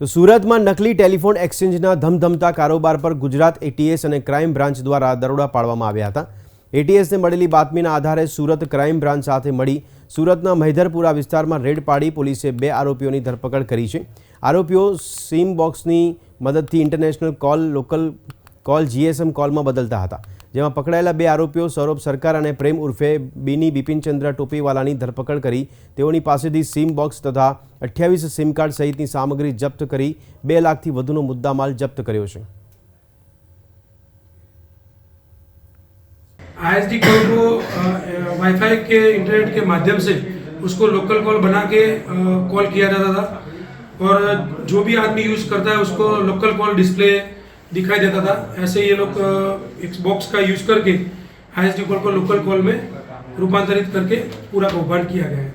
તો સુરતમાં નકલી ટેલિફોન એક્સચેન્જના ધમધમતા કારોબાર પર ગુજરાત એટીએસ અને ક્રાઇમ બ્રાન્ચ દ્વારા દરોડા પાડવામાં આવ્યા હતા. એટીએસને મળેલી બાતમીના આધારે સુરત ક્રાઇમ બ્રાન્ચ સાથે મળી સુરતના મહેધરપુરા વિસ્તારમાં રેડ પાડી પોલીસે બે આરોપીઓની ધરપકડ કરી છે. આરોપીઓ સિમ બોક્સની મદદથી international call, local call GSM કોલમાં બદલતા હતા. જેમાં પકડાયેલા બે આરોપીઓ સૌરભ સરકાર અને પ્રેમ ઉર્ફે બીની બિપિનચંદ્ર ટોપીવાલાની ધરપકડ કરી તેઓની પાસેથી સિમ બોક્સ તથા અઠ્યાવીસ સિમ કાર્ડ સહિતની સામગ્રી જપ્ત કરી બે લાખથી વધુનો મુદ્દામાલ જપ્ત કર્યો છે आईएसडी कॉल को वाईफाई के इंटरनेट के माध्यम से उसको लोकल कॉल बना के कॉल किया जाता था और जो भी आदमी यूज़ करता है उसको लोकल कॉल डिस्प्ले दिखाई देता था ऐसे ये लोग अ, एक बॉक्स का यूज़ करके आईएसडी कॉल को लोकल कॉल में रूपांतरित करके पूरा कौभांड किया गया है